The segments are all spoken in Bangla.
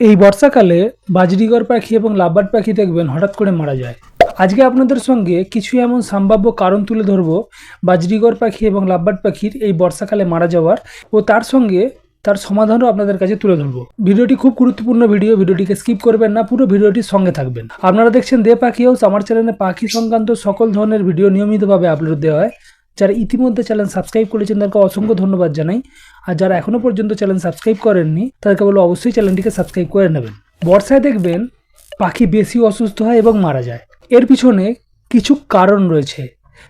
এই বর্ষাকালে বাজরিগর পাখি এবং লাভবার্ড পাখি দেখবেন হঠাৎ করে মারা যায়। আজকে আপনাদের সঙ্গে কিছু এমন সম্ভাব্য কারণ তুলে ধরবো বাজরিগর পাখি এবং লাভবার্ড পাখির এই বর্ষাকালে মারা যাওয়ার ও তার সঙ্গে তার সমাধানও আপনাদের কাছে তুলে ধরবো। ভিডিওটি খুব গুরুত্বপূর্ণ ভিডিও, ভিডিওটিকে স্কিপ করবেন না, পুরো ভিডিওটির সঙ্গে থাকবেন। আপনারা দেখছেন দে পাখি হাউস, আমার চ্যানেলে পাখি সংক্রান্ত সকল ধরনের ভিডিও নিয়মিতভাবে আপলোড দেওয়া হয়। যারা ইতিমধ্যে চ্যানেল সাবস্ক্রাইব করেছেন, তাদেরকে অসংখ্য ধন্যবাদ জানাই। আর যারা এখনও পর্যন্ত চ্যানেল সাবস্ক্রাইব করেননি, তাদেরকে বলো অবশ্যই চ্যানেলটিকে সাবস্ক্রাইব করে নেবেন। বর্ষায় দেখবেন পাখি বেশি অসুস্থ হয় এবং মারা যায়। এর পিছনে কিছু কারণ রয়েছে।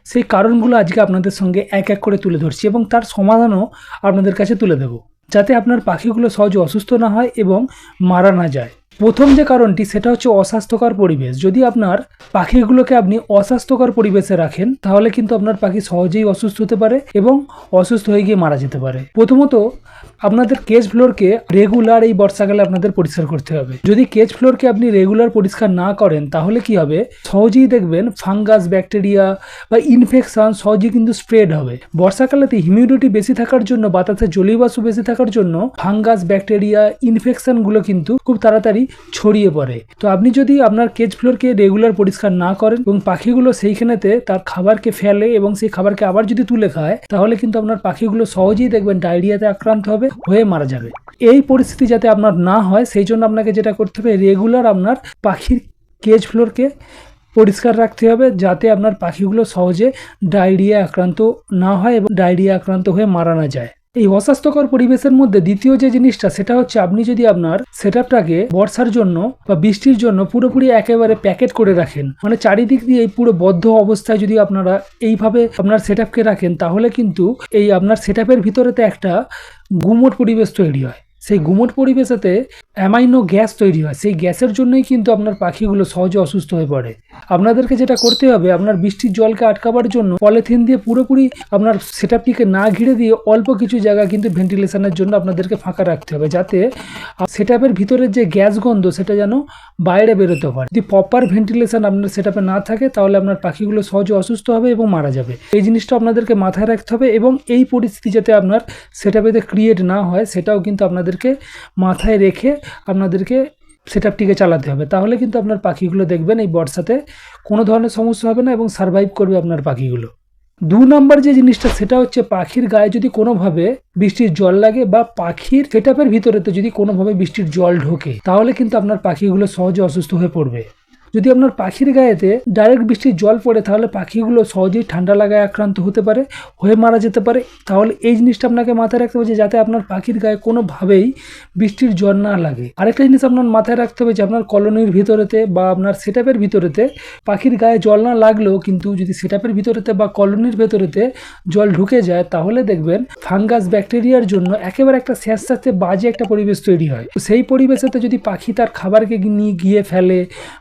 সেই কারণগুলো আজকে আপনাদের সঙ্গে এক এক করে তুলে ধরছি এবং তার সমাধানও আপনাদের কাছে তুলে দেব। যাতে আপনার পাখিগুলো সহজে অসুস্থ না হয় এবং মারা না যায়। প্রথম যে কারণটি, সেটা হচ্ছে অস্বাস্থ্যকর পরিবেশ। যদি আপনার পাখিগুলোকে আপনি অস্বাস্থ্যকর পরিবেশে রাখেন, তাহলে কিন্তু আপনার পাখি সহজেই অসুস্থ হতে পারে এবং অসুস্থ হয়ে গিয়ে মারা যেতে পারে। প্রথমত আপনাদের কেজ ফ্লোরকে রেগুলার এই বর্ষাকালে আপনাদের পরিষ্কার করতে হবে। যদি কেজ ফ্লোরকে আপনি রেগুলার পরিষ্কার না করেন, তাহলে কি হবে? সহজেই দেখবেন ফাঙ্গাস ব্যাকটেরিয়া বা ইনফেকশন সহজেই কিন্তু স্প্রেড হবে। বর্ষাকালেতে হিউমিডিটি বেশি থাকার জন্য, বাতাসে জলীয়বাষ্প বেশি থাকার জন্য ফাঙ্গাস ব্যাকটেরিয়া ইনফেকশনগুলো কিন্তু খুব তাড়াতাড়ি ছড়িয়ে পড়ে। তো আপনি যদি আপনার কেজ ফ্লোরকে রেগুলার পরিষ্কার না করেন এবং পাখিগুলো সেইখানেতে তার খাবারকে ফেলে এবং সেই খাবারকে আবার যদি তুলে খায়, তাহলে কিন্তু আপনার পাখিগুলো সহজেই দেখবেন ডায়রিয়াতে আক্রান্ত হবে হয়ে মারা যাবে। এই পরিস্থিতি যাতে আপনার না হয়, সেই জন্য আপনাকে যেটা করতে হবে রেগুলার আপনার পাখির কেজ ফ্লোরকে পরিষ্কার রাখতে হবে, যাতে আপনার পাখিগুলো সহজে ডায়রিয়া আক্রান্ত না হয় এবং ডায়রিয়া আক্রান্ত হয়ে মারা না যায়। এই অস্বাস্থ্যকর পরিবেশের মধ্যে দ্বিতীয় যে জিনিসটা, সেটা হচ্ছে আপনি যদি আপনার সেটআপটাকে বর্ষার জন্য বা বৃষ্টির জন্য পুরোপুরি একেবারে প্যাকেট করে রাখেন মানে চারিদিক দিয়ে এই পুরো বদ্ধ অবস্থায় যদি আপনারা এইভাবে আপনার সেটআপকে রাখেন, তাহলে কিন্তু এই আপনার সেটআপের ভিতরেতে একটা গুমট পরিবেশ তৈরি হয়। সেই গুমট পরিবেশেতে অ্যামাইনো গ্যাস তৈরি হয়। সেই গ্যাসের জন্যই কিন্তু আপনার পাখিগুলো সহজে অসুস্থ হয়ে পড়ে। আপনাদেরকে যেটা করতে হবে, আপনার বৃষ্টির জলকে আটকাবার জন্য পলিথিন দিয়ে পুরোপুরি আপনার সেটআপটিকে না ঘিরে দিয়ে অল্প কিছু জায়গা কিন্তু ভেন্টিলেশনের জন্য আপনাদেরকে ফাঁকা রাখতে হবে, যাতে সেটআপের ভিতরের যে গ্যাস গন্ধ, সেটা যেন বাইরে বেরোতে পারে। যদি প্রপার ভেন্টিলেশন আপনার সেটআপে না থাকে, তাহলে আপনার পাখিগুলো সহজে অসুস্থ হবে এবং মারা যাবে। এই জিনিসটা আপনাদেরকে মাথায় রাখতে হবে এবং এই পরিস্থিতি যাতে আপনার সেটআপেতে ক্রিয়েট না হয়, সেটাও কিন্তু আপনাদেরকে মাথায় রেখে আপনাদেরকে সেট আপটিকে চালাতে হবে। তাহলে কিন্তু আপনার পাখিগুলো দেখবেন এই বর্ষাতে কোনো ধরনের সমস্যা হবে না এবং সারভাইভ করবে আপনার পাখিগুলো। দু নম্বর যে জিনিসটা, সেটা হচ্ছে পাখির গায়ে যদি কোনোভাবে বৃষ্টির জল লাগে বা পাখির সেটআপের ভিতরেতে যদি কোনোভাবে বৃষ্টির জল ঢোকে, তাহলে কিন্তু আপনার পাখিগুলো সহজে অসুস্থ হয়ে পড়বে। যদি আপনার পাখির গায়েতে ডাইরেক্ট বৃষ্টির জল পড়ে, তাহলে পাখিগুলো সহজেই ঠান্ডা লাগায় আক্রান্ত হতে পারে, হয়ে মারা যেতে পারে। তাহলে এই জিনিসটা আপনাকে মাথায় রাখতে হবে যে, যাতে আপনার পাখির গায়ে কোনোভাবেই বৃষ্টির জল না লাগে। আরেকটা জিনিস আপনার মাথায় রাখতে হবে যে, আপনার কলোনির ভিতরেতে বা আপনার সেটআপের ভিতরেতে পাখির গায়ে জল না লাগলেও কিন্তু যদি সেটআপের ভিতরেতে বা কলোনির ভেতরেতে জল ঢুকে যায়, তাহলে দেখবেন ফাঙ্গাস ব্যাকটেরিয়ার জন্য একেবারে একটা স্যাঁতস্যাঁতে বাজে একটা পরিবেশ তৈরি হয়। সেই পরিবেশেতে যদি পাখি তার খাবারকে নিয়ে গিয়ে ফেলে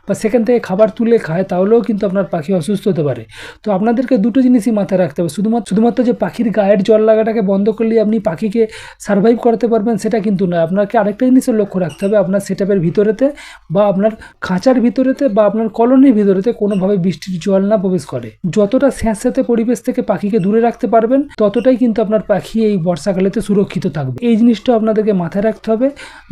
বা সেখান থেকে খাবার তুলে খায়, তাহলেও কিন্তু আপনার পাখি অসুস্থ হতে পারে। তো আপনাদেরকে দুটো জিনিসই মাথায় রাখতে হবে। শুধুমাত্র শুধুমাত্র যে পাখির গায়ের জল লাগাটাকে বন্ধ করলে আপনি পাখিকে সার্ভাইভ করাতে পারবেন, সেটা কিন্তু নয়। আপনাকে আরেকটা জিনিসের লক্ষ্য রাখতে হবে আপনার সেটআপের ভিতরেতে বা আপনার খাঁচার ভিতরেতে বা আপনার কলোনির ভিতরেতে কোনোভাবে বৃষ্টির জল না প্রবেশ করে। যতটা স্যাঁতস্যাঁতে পরিবেশ থেকে পাখিকে দূরে রাখতে পারবেন, ততটাই কিন্তু আপনার পাখি এই বর্ষাকালেতে সুরক্ষিত থাকবে। এই জিনিসটা আপনাদেরকে মাথায় রাখতে হবে।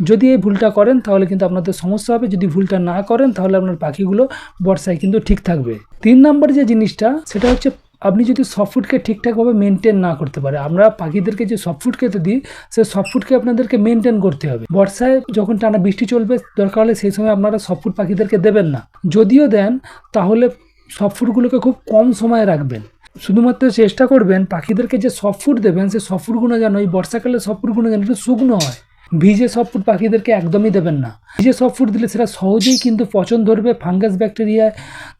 যদি এই ভুলটা করেন, তাহলে কিন্তু আপনাদের সমস্যা হবে। যদি ভুলটা না করেন, তাহলে আপনার পাখিগুলো বর্ষায় কিন্তু ঠিক থাকবে। তিন নম্বর যে জিনিসটা, সেটা হচ্ছে আপনি যদি সফট ফুডকে ঠিকঠাকভাবে মেনটেন না করতে পারে, আমরা পাখিদেরকে যে সফট ফুড খেতে দিই, সে সফট ফুডকে আপনাদেরকে মেনটেন করতে হবে। বর্ষায় যখন টানা বৃষ্টি চলবে, দরকার হলে সেই সময় আপনারা সফট ফুড পাখিদেরকে দেবেন না। যদিও দেন, তাহলে সফট ফুডগুলোকে খুব কম সময়ে রাখবেন। শুধুমাত্র চেষ্টা করবেন, পাখিদেরকে যে সফট ফুড দেবেন সেই সফট ফুডগুলো যেন, এই বর্ষাকালে সফট ফুডগুলো যেন একটু শুকনো হয়। ভিজে সফট পাখিদেরকে একদমই দেবেন না। ভিজে সফট ফুড দিলে সেটা সহজেই কিন্তু পচন ধরবে ফাঙ্গাস ব্যাকটেরিয়া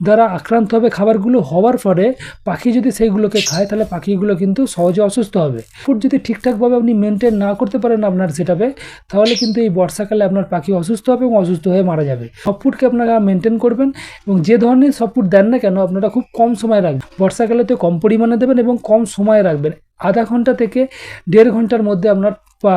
দ্বারা আক্রান্ত হবে খাবারগুলো। হওয়ার পরে পাখি যদি সেইগুলোকে খায়, তাহলে পাখিগুলো কিন্তু সহজে অসুস্থ হবে। ফুড যদি ঠিকঠাকভাবে আপনি মেনটেন না করতে পারেন আপনার সেটাবে তাহলে কিন্তু এই বর্ষাকালে আপনার পাখি অসুস্থ হবে এবং অসুস্থ হয়ে মারা যাবে। সব ফুডকে আপনারা মেনটেন করবেন এবং যে ধরনের সব ফুড দেন না কেন, আপনারা খুব কম সময় রাখবেন। বর্ষাকালে তো কম পরিমাণে দেবেন এবং কম সময়ে রাখবেন। আধা ঘণ্টা থেকে দেড় ঘণ্টার মধ্যে আপনার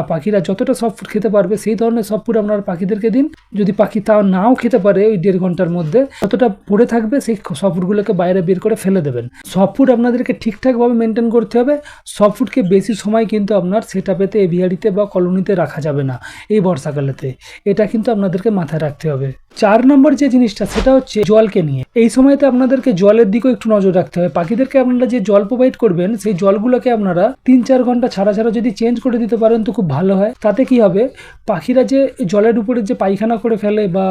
পাখিরা যতটা সফট খেতে পারবে, সেই ধরনের সফট ফুড আপনার পাখিদেরকে দিন। যদি পাখি তাও নাও খেতে পারে ওই দেড় ঘণ্টার মধ্যে, যতটা পড়ে থাকবে সেই সফট ফুডগুলোকে বাইরে বের করে ফেলে দেবেন। সফট ফুড আপনাদেরকে ঠিকঠাকভাবে মেনটেন করতে হবে। সফট ফুডকে বেশি সময় কিন্তু আপনার সেটা পেতে এভিয়ারিতে বা কলোনিতে রাখা যাবে না এই বর্ষাকালেতে। এটা কিন্তু আপনাদেরকে মাথায় রাখতে হবে। চার নম্বর যে জিনিসটা, সেটা হচ্ছে জলকে নিয়ে। এই সময়তে আপনাদেরকে জলের দিকেও একটু নজর রাখতে হবে। পাখিদেরকে আপনারা যে জল প্রোভাইড করবেন, সেই জলগুলোকে আপনারা তিন চার ঘণ্টা ছাড়া ছাড়া যদি চেঞ্জ করে দিতে পারেন তো খুব ভালো হয়। তাতে কি হবে? পাখিরা যে জলের উপরে যে পায়খানা করে ফেলে বা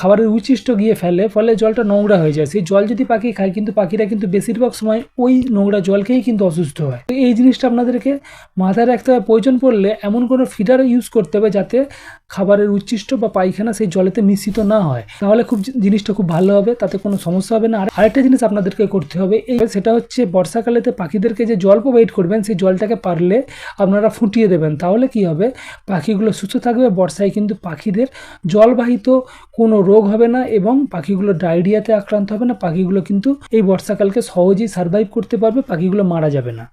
খাবারের উচ্ছিষ্ট গিয়ে ফেলে, ফলে জলটা নোংরা হয়ে যায়। সেই জল যদি পাখি খায়, কিন্তু পাখিরা কিন্তু বেশিরভাগ সময় ওই নোংরা জলকেই কিন্তু অসুস্থ হয়। তো এই জিনিসটা আপনাদেরকে মাথায় রাখতে হবে। প্রয়োজন পড়লে এমন কোনো ফিডার ইউজ করতে হবে যাতে খাবারের উচ্ছিষ্ট বা পায়খানা সেই জলেতে মিশ্রিত না হয়। তাহলে খুব জিনিসটা খুব ভালো হবে, তাতে কোনো সমস্যা হবে না। আর আরেকটা জিনিস আপনাদেরকে করতে হবে, এই সেটা হচ্ছে বর্ষাকালেতে পাখিদেরকে যে জল প্রোভাইড করবেন সেই জলটাকে পারলে আপনারা ফুটিয়ে দেবেন। তাহলে কি হবে? পাখিগুলো সুস্থ থাকবে। বর্ষায় কিন্তু পাখিদের জলবাহিত কোনো রোগ হবে না এবং পাখিগুলো ডায়রিয়াতে আক্রান্ত হবে না। পাখিগুলো কিন্তু এই বর্ষাকালকে সহজেই সার্ভাইভ করতে পারবে। পাখিগুলো মারা যাবে না।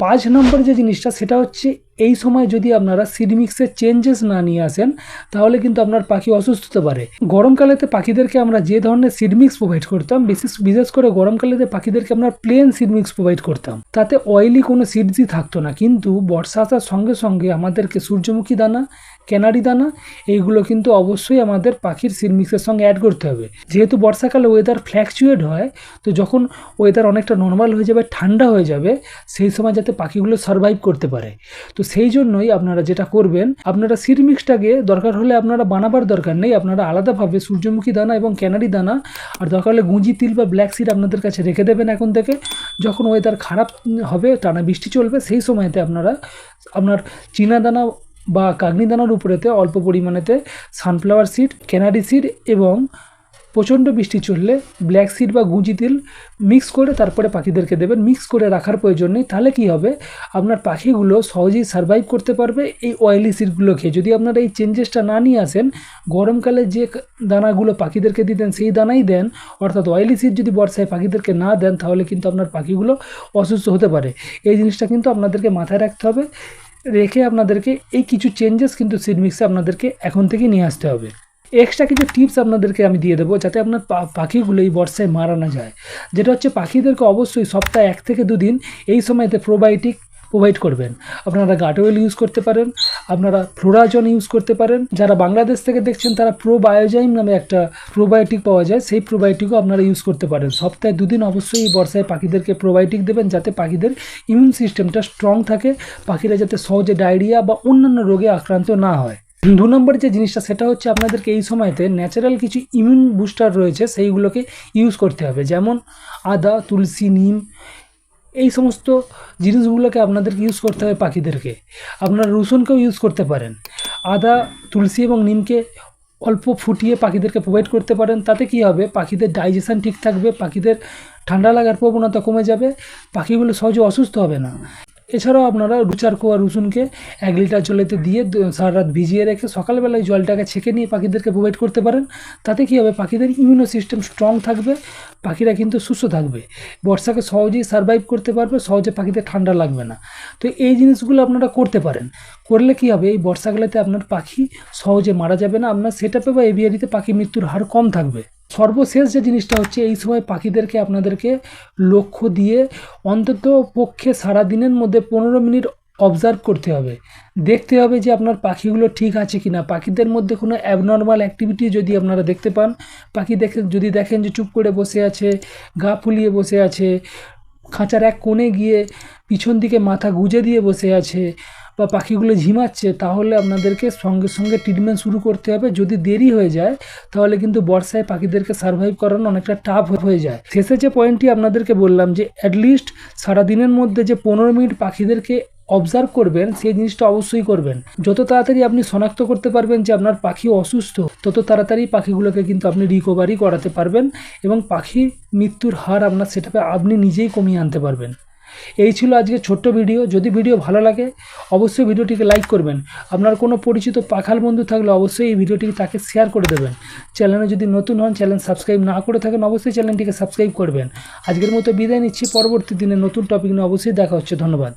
পাঁচ নম্বর যে জিনিসটা, সেটা হচ্ছে এই সময় যদি আপনারা সিডমিক্সের চেঞ্জেস না নিয়ে আসেন, তাহলে কিন্তু আপনার পাখি অসুস্থ হতে পারে গরমকালেতে পাখিদেরকে আমরা যে ধরনের সিডমিক্স প্রোভাইড করতাম, বিশেষ বিশেষ করে গরমকালেতে পাখিদেরকে আমরা প্লেন সিডমিক্স প্রোভাইড করতাম। তাতে অয়েলি কোনো সিডজি থাকতো না। কিন্তু বর্ষা আসার সঙ্গে সঙ্গে আমাদেরকে সূর্যমুখী দানা ক্যানারি দানা, এইগুলো কিন্তু অবশ্যই আমাদের পাখির সিডমিক্সের সঙ্গে অ্যাড করতে হবে। যেহেতু বর্ষাকালে ওয়েদার ফ্ল্যাকচুয়েট হয়, তো যখন ওয়েদার অনেকটা নর্মাল হয়ে যাবে, ঠান্ডা হয়ে যাবে, সেই সময় যাতে পাখিগুলো সার্ভাইভ করতে পারে। তো সেই জন্যই আপনারা যেটা করবেন, আপনারা সিড মিক্সটাকে দরকার হলে আপনারা বানাবার দরকার নেই, আপনারা আলাদাভাবে সূর্যমুখী দানা এবং ক্যানারি দানা, আর দরকার হলে গুঁজি তিল বা ব্ল্যাক সিড আপনাদের কাছে রেখে দেবেন এখন থেকে। যখন ওয়েদার খারাপ হবে, টানা বৃষ্টি চলবে, সেই সময়তে আপনারা, আপনার চীনা দানা বা কাগনি দানার উপরেতে অল্প পরিমাণেতে সানফ্লাওয়ার সিড ক্যানারি সিড এবং প্রচণ্ড বৃষ্টি চললে ব্ল্যাক সিড বা গুঁজি তেল মিক্স করে তারপরে পাখিদেরকে দেবেন। মিক্স করে রাখার প্রয়োজন নেই। তাহলে কি হবে? আপনার পাখিগুলো সহজেই সার্ভাইভ করতে পারবে এই অয়েলি সিডগুলো খেয়ে। যদি আপনারা এই চেঞ্জেসটা না নিয়ে আসেন, গরমকালে যে দানাগুলো পাখিদেরকে দিতেন, সেই দানাই দেন। অর্থাৎ অয়েলি সিড যদি বর্ষায় পাখিদেরকে না দেন, তাহলে কিন্তু আপনার পাখিগুলো অসুস্থ হতে পারে। এই জিনিসটা কিন্তু আপনাদেরকে মাথায় রাখতে হবে। রেখে আপনাদেরকে এই কিছু চেঞ্জেস কিন্তু সিড মিক্সে আপনাদেরকে এখন থেকে নিয়ে আসতে হবে। এক্সট্রা কিছু টিপস আপনাদেরকে আমি দিয়ে দেবো যাতে আপনার পাখিগুলো এই বর্ষায় মারা না যায়। যেটা হচ্ছে পাখিদেরকে অবশ্যই সপ্তাহে এক থেকে দুদিন এই সময়তে প্রোবায়োটিক প্রোভাইড করবেন। আপনারা গাটোয়েল ইউজ করতে পারেন, আপনারা ফ্লোরাজন ইউজ করতে পারেন। যারা বাংলাদেশ থেকে দেখছেন, তারা প্রোবায়োজাইম নামে একটা প্রোবায়োটিক পাওয়া যায়। সেই প্রোবায়োটিকও আপনারা ইউজ করতে পারেন। সপ্তাহে দুদিন অবশ্যই এই বর্ষায় পাখিদেরকে প্রোবায়োটিক দেবেন, যাতে পাখিদের ইমিউন সিস্টেমটা স্ট্রং থাকে, পাখিরা যাতে সহজে ডায়রিয়া বা অন্যান্য রোগে আক্রান্ত না হয়। দু নম্বর যে জিনিসটা, সেটা হচ্ছে আপনাদেরকে এই সময়তে ন্যাচারাল কিছু ইমিউন বুস্টার রয়েছে, সেইগুলোকে ইউজ করতে হবে। যেমন আদা, তুলসী, নিম এই সমস্ত জিনিসগুলোকে আপনাদেরকে ইউজ করতে হবে পাখিদেরকে। আপনারা রসুনকেও ইউজ করতে পারেন। আদা, তুলসী এবং নিমকে অল্প ফুটিয়ে পাখিদেরকে প্রোভাইড করতে পারেন। তাতে কি হবে? পাখিদের ডাইজেশান ঠিক থাকবে, পাখিদের ঠান্ডা লাগার প্রবণতা কমে যাবে, পাখিগুলো সহজে অসুস্থ হবে না। এছাড়াও আপনারা রুচার কোয়া রসুনকে এক লিটার জলেতে দিয়ে সারা রাত ভিজিয়ে রেখে সকালবেলায় জলটাকে ছেঁকে নিয়ে পাখিদেরকে প্রোভাইড করতে পারেন। তাতে কী হবে? পাখিদের ইমিউনো সিস্টেম স্ট্রং থাকবে, পাখিরা কিন্তু সুস্থ থাকবে। বর্ষাকে সহজেই সার্ভাইভ করতে পারবে, সহজে পাখিদের ঠান্ডা লাগবে না। তো এই জিনিসগুলো আপনারা করতে পারেন। করলে কি হবে? এই বর্ষাকালেতে আপনার পাখি সহজে মারা যাবে না। আপনার সেটাপে বা এভিয়ারিতে পাখি মৃত্যুর হার কম থাকবে। সর্বশেষ যে জিনিসটা হচ্ছে, এই সময় পাখিদেরকে আপনাদেরকে লক্ষ্য দিয়ে অন্তত পক্ষে সারা দিনের মধ্যে পনেরো মিনিট অবজার্ভ করতে হবে। দেখতে হবে যে আপনার পাখিগুলো ঠিক আছে কি না পাখিদের মধ্যে কোনো অ্যাবনর্মাল অ্যাক্টিভিটি যদি আপনারা দেখতে পান, পাখি দেখে, যদি দেখেন যে চুপ করে বসে আছে, গা ফুলিয়ে বসে আছে, খাঁচার এক কোণে গিয়ে পিছন দিকে মাথা গুজে দিয়ে বসে আছে বা পাখিগুলো ঝিমাচ্ছে, তাহলে আপনাদেরকে সঙ্গে সঙ্গে ট্রিটমেন্ট শুরু করতে হবে। যদি দেরি হয়ে যায়, তাহলে কিন্তু বর্ষায় পাখিদেরকে সার্ভাইভ করানো অনেকটা টাফ হয়ে যায়। শেষে যে পয়েন্টটি আপনাদেরকে বললাম যে অ্যাটলিস্ট সারাদিনের মধ্যে যে পনেরো মিনিট পাখিদেরকে অবজার্ভ করবেন, সেই জিনিসটা অবশ্যই করবেন। যত তাড়াতাড়ি আপনি শনাক্ত করতে পারবেন যে আপনার পাখি অসুস্থ, তত তাড়াতাড়ি পাখিগুলোকে কিন্তু আপনি রিকভারি করাতে পারবেন এবং পাখি মৃত্যুর হার আপনার সেটাকে আপনি নিজেই কমিয়ে আনতে পারবেন। এই ছিল আজকে ছোট্ট ভিডিও। যদি ভিডিও ভালো লাগে, অবশ্যই ভিডিওটিকে লাইক করবেন। আপনার কোনো পরিচিত পাখাল বন্ধু থাকলে অবশ্যই এই ভিডিওটিকে তাকে শেয়ার করে দেবেন। চ্যানেলে যদি নতুন হন চ্যানেল সাবস্ক্রাইব না করে থাকেন, অবশ্যই চ্যানেলটিকে সাবস্ক্রাইব করবেন। আজকের মতো বিদায় নিচ্ছি। পরবর্তী দিনে নতুন টপিক নিয়ে অবশ্যই দেখা হচ্ছে। ধন্যবাদ।